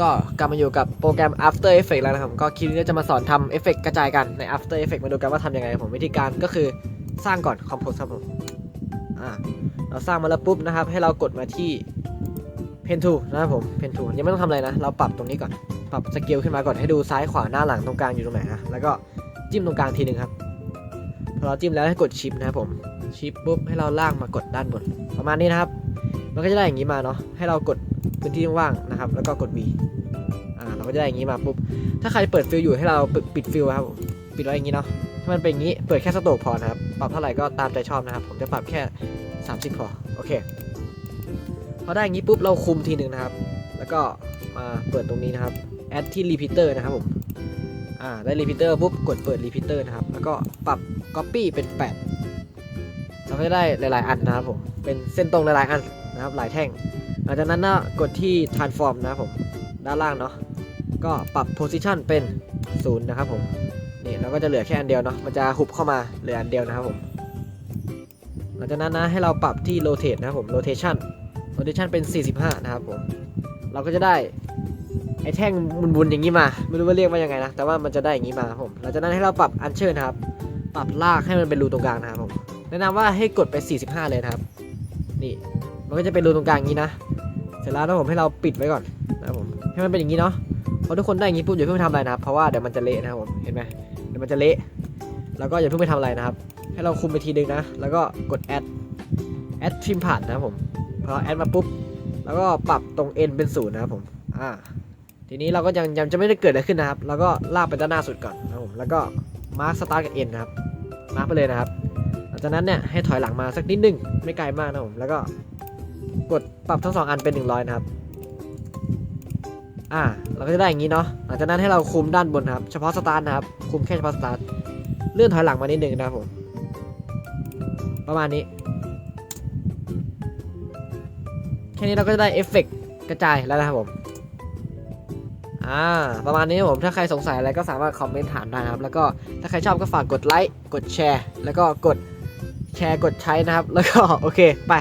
ก็กลับมาอยู่กับโปรแกรม After Effects แล้วนะครับ ก็คลิปนี้จะมาสอนทำเอฟเฟกต์กระจายกันใน After Effects มาดูกันว่าทำยังไงผมวิธีการก็คือสร้างก่อน Compose ครับผมอ่าเราสร้างมาแล้วปุ๊บนะครับ ให้เรากดมาที่ Pen Tool นะครับผม Pen Tool ยังไม่ต้องทำอะไรนะ เราปรับตรงนี้ก่อน ปรับสเกลขึ้นมาก่อนให้ดูซ้ายขวาหน้าหลังตรงกลางอยู่ตรงไหนนะ แล้วก็จิ้มตรงกลางทีหนึ่งครับพอเราจิ้มแล้วให้กดชิปนะครับผม ชิปปุ๊บให้เราลากมากดด้านบน ประมาณนี้นะครับ มันก็จะได้อย่างนี้มาเนาะ ให้เรากดพื้นที่ว่างนะครับ แล้วก็กด V เราก็จะได้อย่างนี้มาปุ๊บ ถ้าใครเปิดฟิลอยู่ให้เราปิดปิดฟิลครับ ปิดไว้อย่างนี้เนาะ ถ้ามันเป็นอย่างนี้ เปิดแค่สโตกพอนะครับ ปรับเท่าไหร่ก็ตามใจชอบนะครับ ผมจะปรับแค่ 30 พอ โอเค พอได้อย่างนี้ปุ๊บเราคุมทีหนึ่งนะครับ แล้วก็มาเปิดตรงนี้นะครับ แอดที่ repeater นะครับผม อ่า ได้ repeater ปุ๊บ กดเปิด repeater นะครับ แล้วก็ปรับ copy เป็น 8 เราก็จะได้หลาย ๆ อันนะครับผม เป็นเส้นตรงหลาย ๆ อันนะครับ หลายแท่งหลังจากนั้นนะกดที่ transform นะครับผม ด้านล่างเนาะ ก็ปรับ position เป็น0นะครับผมนี่เราก็จะเหลือแค่อันเดียวเนาะมันจะหุบเข้ามาเหลืออันเดียวนะครับผมหลังจากนั้นนะให้เราปรับที่ rotate นะครับผม rotation rotation เป็น 45 นะครับผมเราก็จะได้ไอ้แท่งมุนๆอย่างนี้มา ไม่รู้ว่าเรียกว่ายังไงนะ แต่ว่ามันจะได้อย่างนี้มาครับผมหลังจากนั้นให้เราปรับอันเชิญนะครับ ปรับลากให้มันเป็นรูตรงกลางนะครับผมแนะนำว่าให้กดไป 45 เลยนะครับ นี่มันก็จะเป็นรูตรงกลางอย่างนี้นะ เสร็จแล้วนะผมให้เราปิดไว้ก่อนนะครับผมให้มันเป็นอย่างนี้เนาะ พอทุกคนได้อย่างนี้ปุ๊บอย่าเพิ่งไปทำอะไรนะครับเพราะว่าเดี๋ยวมันจะเละนะครับผมเห็นไหมเดี๋ยวมันจะเละแล้วก็อย่าเพิ่งไปทำอะไรนะครับ ให้เราคุมไปทีนึงนะ แล้วก็กด add add trim ผ่านนะครับผมพอ add มาปุ๊บแล้วก็ปรับตรง n เป็นศูนย์นะครับผมอ่าทีนี้เราก็ยังยังจะไม่ได้เกิดอะไรขึ้นนะครับ แล้วก็ลากไปด้านหน้าสุดก่อนนะครับผมแล้วก็มาร์คสตาร์ทกับ n นะครับมาร์คไปเลยนะครับหลังจากนั้นเนี่ยให้ถอยหลังมาสักนิดนึงไม่ไกลมากนะครับผมแล้วก็กดปรับทั้งสองอันเป็น 100 นะครับ อ่า เราก็จะได้อย่างนี้เนาะ หลังจากนั้นให้เราคุมด้านบนครับ เฉพาะสตาร์ทนะครับ คุมแค่เฉพาะสตาร์ท เลื่อนถอยหลังมานิดนึงนะครับผม ประมาณนี้ แค่นี้เราก็จะได้เอฟเฟกต์กระจายแล้วนะครับผม อ่า ประมาณนี้ผม ถ้าใครสงสัยอะไรก็สามารถคอมเมนต์ถามได้นะครับ แล้วก็ถ้าใครชอบก็ฝากกดไลค์ กดแชร์ แล้วก็กดแชร์ กดใช้นะครับ แล้วก็โอเค ไป